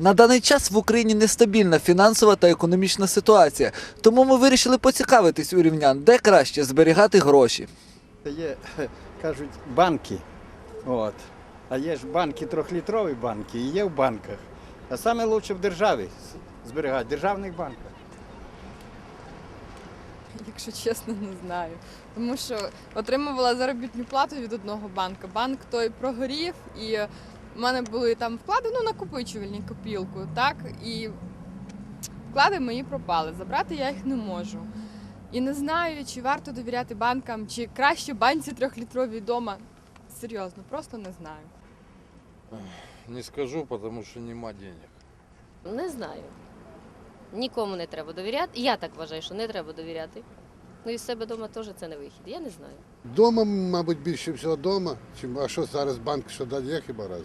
На даний час в Україні нестабільна фінансова та економічна ситуація, тому ми вирішили поцікавитись у рівнян, де краще зберігати гроші. Є, кажуть, банки. От. А є ж банки, трьохлітрові банки, і є в банках. А саме краще в державі зберігати, в державних банках. Якщо чесно, не знаю. Тому що отримувала заробітну плату від одного банка. Банк той прогорів, і в мене були там вклади, ну, накопичувальні копілку, так? І вклади мої пропали. Забрати я їх не можу. І не знаю, чи варто довіряти банкам, чи краще банці трьохлітровій вдома. Серйозно, просто не знаю. Не скажу, потому что нема денег. Не знаю. Нікому не треба довіряти. Я так вважаю, що не треба довіряти. Ну і в себе вдома теж це не вихід. Я не знаю. Дома, мабуть, більше всього дома. Чим, а що зараз банк що дає хіба раз?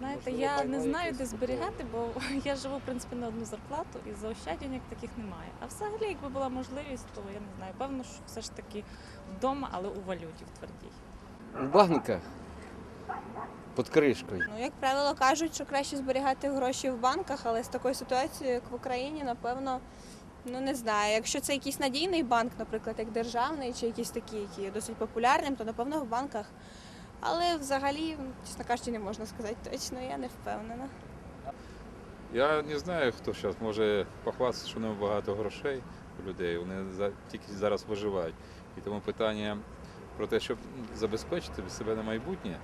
Знаєте, я не знаю, де зберігати, бо я живу в принципі на одну зарплату і заощаджень як таких немає. А взагалі, якби була можливість, то я не знаю. Певно, що все ж таки вдома, але у валюті в твердій. В банках під кришкою. Ну, як правило, кажуть, що краще зберігати гроші в банках, але з такою ситуацією, як в Україні, напевно, ну не знаю. Якщо це якийсь надійний банк, наприклад, як державний, чи якийсь такий, який є досить популярним, то напевно в банках. Але взагалі, чесно кажучи, не можна сказати точно, я не впевнена. Я не знаю, хто зараз може похвастатися, що в багато грошей у людей. Вони тільки зараз виживають. І тому питання про те, щоб забезпечити себе на майбутнє,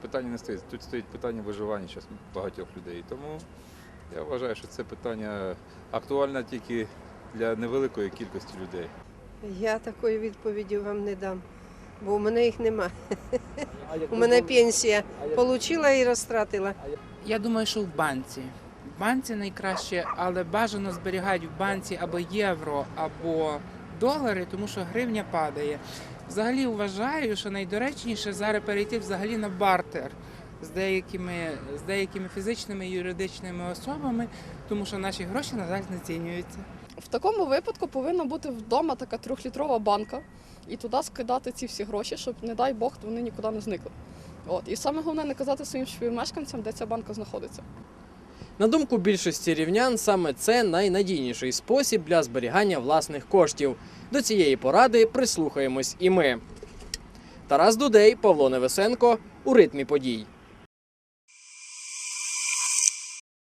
питання не стоїть. Тут стоїть питання виживання зараз багатьох людей. Тому я вважаю, що це питання актуальне тільки для невеликої кількості людей. Я такої відповіді вам не дам, бо у мене їх нема. У мене пенсія отримала і розтратила. Я думаю, що в банці. В банці найкраще, але бажано зберігати в банці або євро, або долари, тому що гривня падає. Взагалі вважаю, що найдоречніше зараз перейти взагалі на бартер з деякими, з деякими фізичними і юридичними особами, тому що наші гроші, на жаль, знецінюються. В такому випадку повинна бути вдома така трьохлітрова банка і туди скидати ці всі гроші, щоб, не дай Бог, вони нікуди не зникли. От. І саме головне не казати своїм співмешканцям, де ця банка знаходиться. На думку більшості рівнян, саме це найнадійніший спосіб для зберігання власних коштів. До цієї поради прислухаємось і ми. Тарас Дудей, Павло Невесенко у ритмі подій.